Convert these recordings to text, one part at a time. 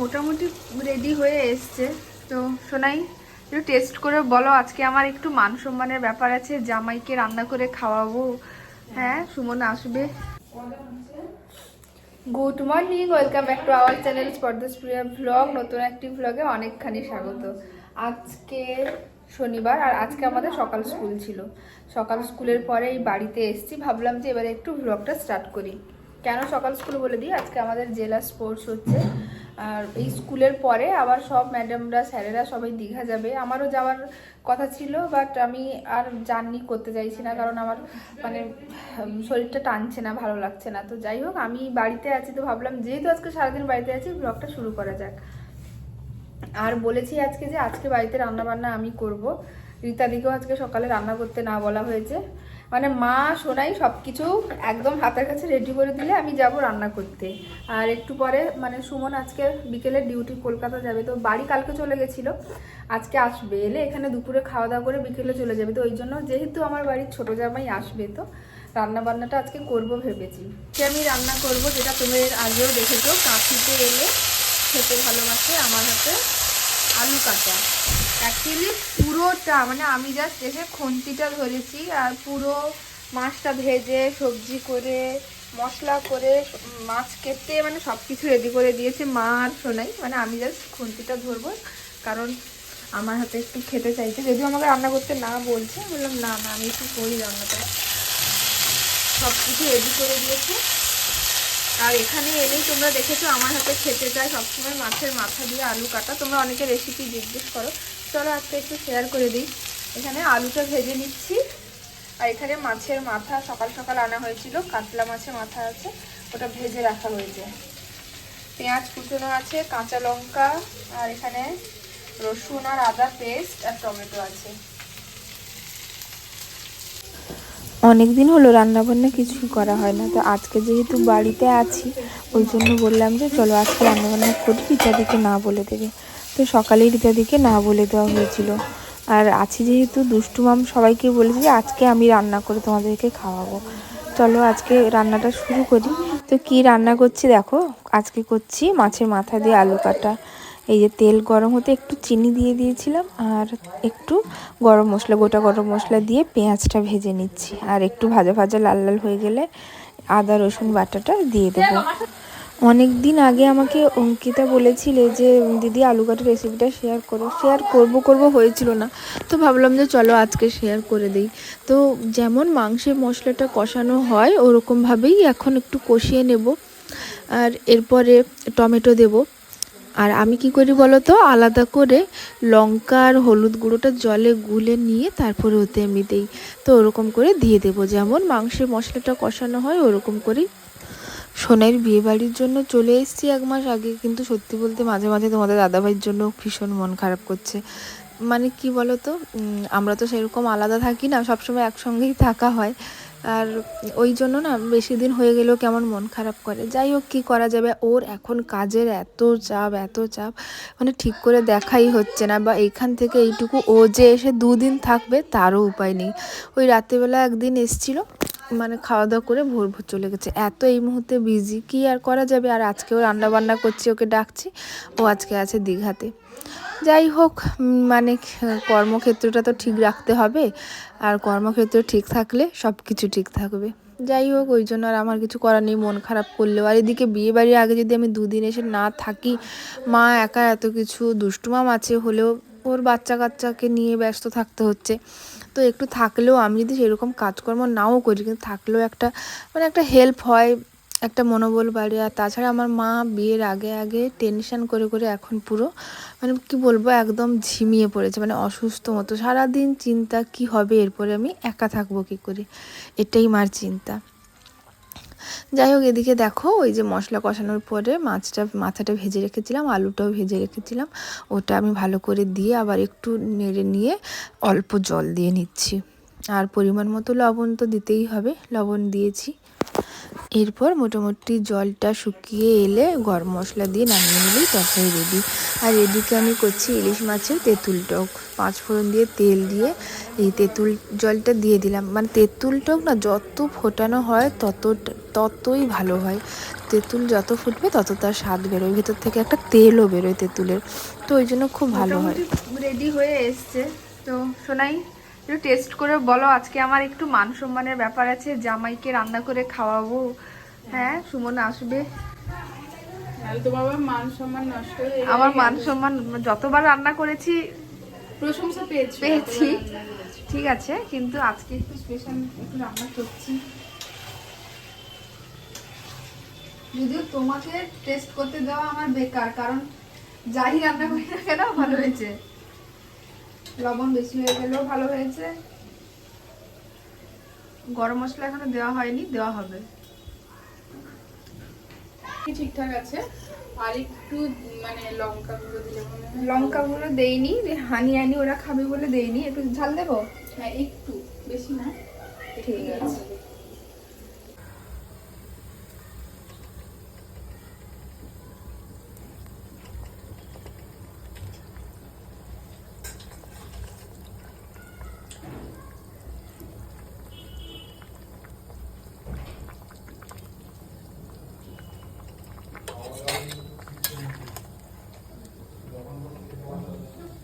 মোটামুটি রেডি হয়ে এসছে। তো শোনাই একটু টেস্ট করে বলো, আজকে আমার একটু মান সম্মানের ব্যাপার আছে, জামাইকে রান্না করে খাওয়াবো। হ্যাঁ সুমন আসবে। Good morning welcome back to our channel স্পর্ধস্প্রিয়া vlog নতুন একটি ভ্লগে অনেকখানি স্বাগত। আজকে শনিবার আর আজকে আমাদের সকাল স্কুল ছিল। সকাল স্কুলের পরে এই বাড়িতে এসেছি, ভাবলাম যে এবারে একটু ভ্লগটা স্টার্ট করি। কেন সকাল স্কুল বলে দিই? আজকে আমাদের জেলা স্পোর্টস হচ্ছে। আর এই স্কুলের পরে আবার সব ম্যাডামরা, স্যারেরা সবাই দীঘা যাবে। আমারও যাওয়ার কথা ছিল বাট আমি আর জার্নি করতে চাইছি না, কারণ আমার মানে শরীরটা টানছে না, ভালো লাগছে না। তো যাই হোক, আমি বাড়িতে আছি তো ভাবলাম, যেহেতু আজকে সারাদিন বাড়িতে আছি ব্লগটা শুরু করা যাক। আর বলেছি আজকে যে, আজকে বাড়িতে রান্না বান্না আমি করব। রীতাদিকেও আজকে সকালে রান্না করতে না বলা হয়েছে। মানে মা সোনাই সব কিছু একদম হাতের কাছে রেডি করে দিলে আমি যাব রান্না করতে। আর একটু পরে মানে সুমন আজকে বিকেলে ডিউটি কলকাতা যাবে, তো বাড়ি কালকে চলে গেছিল। আজকে আসবে, এলে এখানে দুপুরে খাওয়া দাওয়া করে বিকেলে চলে যাবে। তো ওই জন্য যেহেতু আমার বাড়ির ছোটো জামাই আসবে, তো রান্না বান্নাটা আজকে করব ভেবেছি। যে আমি রান্না করব, যেটা তুমি আগেও দেখেছ কাঁচিতে এলে খেতে ভালোবাসে আমার হাতে আলু কাটা। অ্যাকচুয়ালি পুরোটা মানে আমি জাস্ট এসে খন্তিটা ধরেছি আর পুরো মাছটা ভেজে, সবজি করে, মশলা করে, মাছ কেটে মানে সব কিছু রেডি করে দিয়েছে। মা আর শোনাই মানে আমি জাস্ট খুন্তিটা ধরবো কারণ আমার হাতে একটু খেতে চাইছে। যদিও আমাকে রান্না করতে না বলছে বললাম, না না, আমি একটু করি রান্নাটা। সব কিছু রেডি করে দিয়েছে। আর এখানে এলেই তোমরা দেখেছ, আমার হাতে খেতে চায় সবসময় মাছের মাথা দিয়ে আলু কাটা। তোমরা অনেকে রেসিপি জিজ্ঞেস করো চলো আজকে একটু শেয়ার করে দিই। এখানে আলুটা ভেজে নিচ্ছি। আর এখানে মাছের মাথা সকাল সকাল আনা হয়েছিল, কাতলা মাছের মাথা আছে, ওটা ভেজে রাখা হয়েছে। পেঁয়াজ কুচনো আছে, কাঁচা লঙ্কা, আর এখানে রসুন আর আদা পেস্ট আর টমেটো আছে। অনেক দিন হলো রান্না বান্না কিছুই করা হয় না, তো আজকে যেহেতু বাড়িতে আছি, ওই জন্য বললাম যে চলো আজকে রান্না বান্না করি রীতাদিকে না বলে দেবে। তো সকালেই রীতাদিকে না বলে দেওয়া হয়েছিল। আর আছি যেহেতু দুষ্টু মাম, সবাইকে বলেছি যে আজকে আমি রান্না করে তোমাদেরকে খাওয়াবো। চলো আজকে রান্নাটা শুরু করি। তো কি রান্না করছি দেখো, আজকে করছি মাছের মাথা দিয়ে আলু কাটা। এই যে তেল গরম হতে একটু চিনি দিয়ে দিয়েছিলাম আর একটু গরম মশলা, গোটা গরম মশলা দিয়ে পেঁয়াজটা ভেজে নিচ্ছি। আর একটু ভাজা ভাজা লাল লাল হয়ে গেলে আদা, রসুন, বাটাটা দিয়ে দেবো। অনেক দিন আগে আমাকে অঙ্কিতা বলেছিলে যে, দিদি আলু কাটার রেসিপিটা শেয়ার করো। শেয়ার করব করব হয়েছিল না। তো ভাবলাম যে, চলো আজকে শেয়ার করে দিই। তো যেমন মাংসের মশলাটা কষানো হয় ওরকমভাবেই এখন একটু কষিয়ে নেব। আর এরপরে টমেটো দেব। আর আমি কি করি বলো তো আলাদা করে লঙ্কা আর হলুদ গুঁড়োটা জলে গুলে নিয়ে তারপরে ওতে আমি দিই। তো ওরকম করে দিয়ে দেবো। যেমন মাংসের মশলাটা কষানো হয়, ওরকম করেই সোনাইয়ের বিয়ে বাড়ির জন্য চলে এসেছি এক মাস আগে। কিন্তু সত্যি বলতে মাঝে মাঝে তোমাদের দাদাভাইয়ের জন্য ভীষণ মন খারাপ করছে। মানে কি বলো তো আমরা তো সেরকম আলাদা থাকি না, সবসময় একসঙ্গেই থাকা হয়। আর ওই জন্য না বেশি দিন হয়ে গেলেও কেমন মন খারাপ করে। যাই হোক, কী করা যাবে? ওর এখন কাজের এত চাপ এত চাপ। মানে ঠিক করে দেখাই হচ্ছে না বা এইখান থেকে এইটুকু ও যে এসে দুদিন থাকবে তারও উপায় নেই। ওই রাত্রিবেলা একদিন এসছিল মানে খাওয়া দাওয়া করে ভোর ভোর চলে গেছে। এত এই মুহূর্তে বিজি কি আর করা যাবে? আর আজকেও রান্না বান্না করছি, ওকে ডাকছি। ও আজকে আছে দীঘাতে। যাই হোক মানে কর্মক্ষেত্রটা তো ঠিক রাখতে হবে। আর কর্মক্ষেত্র ঠিক থাকলে সব কিছু ঠিক থাকবে। যাই হোক, ওই জন্য আর আমার কিছু করার নেই, মন খারাপ করলেও। আর এদিকে বিয়ে বাড়ির আগে যদি আমি দুদিন এসে না থাকি, মা একা এত কিছু, দুষ্টুমাম আছে হলেও ওর বাচ্চা কাচ্চাকে নিয়ে ব্যস্ত থাকতে হচ্ছে। তো একটু থাকলেও আমি যদি সেরকম কাজকর্ম নাও করি, কিন্তু থাকলেও একটা মানে একটা হেল্প হয়, একটা মনোবল বাড়ে। আর তাছাড়া আমার মা বিয়ের আগে আগে টেনশান করে করে এখন পুরো মানে কি বলব, একদম ঝিমিয়ে পড়েছে। মানে অসুস্থ মতো। সারাদিন চিন্তা কি হবে? এরপরে আমি একা থাকব কি করে? এটাই মার চিন্তা। যাই হোক, এদিকে দেখো, ওই যে মশলা কষানোর পরে মাছটা, মাথাটা ভেজে রেখেছিলাম, আলুটাও ভেজে রেখেছিলাম। ওটা আমি ভালো করে দিয়ে আবার একটু নেড়ে নিয়ে অল্প জল দিয়ে নিচ্ছি। আর পরিমাণ মতো লবণ তো দিতেই হবে, লবণ দিয়েছি। এরপর মোটামুটি জলটা শুকিয়ে এলে গরম মশলা দিয়ে নামিয়ে নিলেই তরকারি রেডি আর এদিকে আমি করছি ইলিশ মাছের তেঁতুল টক। পাঁচ ফোড়ন দিয়ে তেল দিয়ে এই তেঁতুল জলটা দিয়ে দিলাম। মানে তেঁতুল টক না, যত ফোটানো হয় তত, ততই ভালো হয়। তেঁতুল যত ফুটবে তত তার স্বাদ বেরোয়। ভেতর থেকে একটা তেলও বেরোয় তেঁতুলের। তো ওই জন্য খুব ভালো হয়। রেডি হয়ে এসছে। তো শোনাই একটু টেস্ট করে বলো আজকে আমার একটু মান সম্মানের ব্যাপার আছে জামাইকে রান্না করে খাওয়াবো। হ্যাঁ সুমন আসবে। তাহলে তো মান সম্মান নষ্ট আমার মান সম্মান যতবার রান্না করেছি প্রশংসা পেয়েছি। পেয়েছি। ঠিক আছে কিন্তু আজকে একটু স্পেশাল একটু রান্না করছি। যদিও তোমাকে টেস্ট করতে দেওয়া আমার বেকার কারণ যাই রান্না করি না কেন ভালো হয়েছে। লবণ বেশি হয়ে গেলেও ভালো হয়েছে। গরম মশলা এখনও দেওয়া হয়নি দেওয়া হবে। ঠিকঠাক আছে? আর একটু মানে লঙ্কা গুঁড়ো দিলে লঙ্কা গুলো দেইনি হানি হানি ওরা খাবে বলে দেইনি। একটু ঝাল দেবো? হ্যাঁ একটু বেশি না। ঠিক আছে।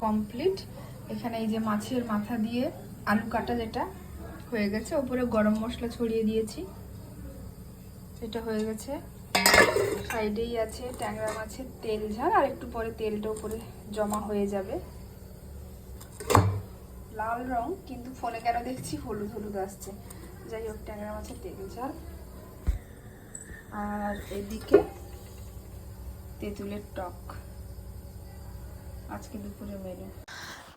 কমপ্লিট এখানে এই যে মাছের মাথা দিয়ে আলু কাটা যেটা হয়ে গেছে, ওপরে গরম মশলা ছড়িয়ে দিয়েছি। এটা হয়ে গেছে। সাইডেই আছে ট্যাংরা মাছের তেল ঝাল, আর একটু পরে তেলটা উপরে জমা হয়ে যাবে। লাল রং, কিন্তু ফোনে কেন দেখছি হলুদ হলুদ আসছে। যাই হোক, ট্যাংরা মাছের তেল ঝাল। আর এদিকে তেঁতুলের টক। আজকে দুপুরে মেনু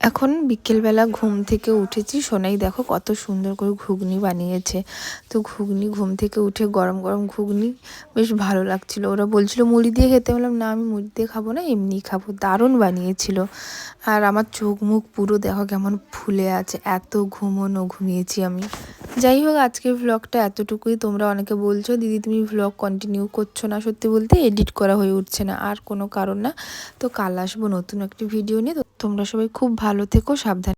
এখন বিকেলবেলা ঘুম থেকে উঠেছি। সোনাই দেখো কত সুন্দর করে ঘুগনি বানিয়েছে। তো ঘুগনি ঘুম থেকে উঠে গরম গরম ঘুগনি বেশ ভালো লাগছিল। ওরা বলছিল, মুড়ি দিয়ে খেতে। বললাম, না, আমি মুড়ি দিয়ে খাব না এমনি খাব। দারুণ বানিয়েছিল। আর আমার চোখ মুখ পুরো দেখো কেমন ফুলে আছে। এত ঘুমোনো ঘুমিয়েছি আমি। যাই হোক আজকে ভ্লগটা এতটুকুই। তোমরা অনেকে বলছো, দিদি, তুমি ভ্লগ কন্টিনিউ করছ না? সত্যি বলতে এডিট করা হয়ে উঠছে না, আর কোনো কারণ না। তো কাল আসব নতুন একটি ভিডিও নিয়ে। তোমরা সবাই খুব ভালো থেকো, সাবধানে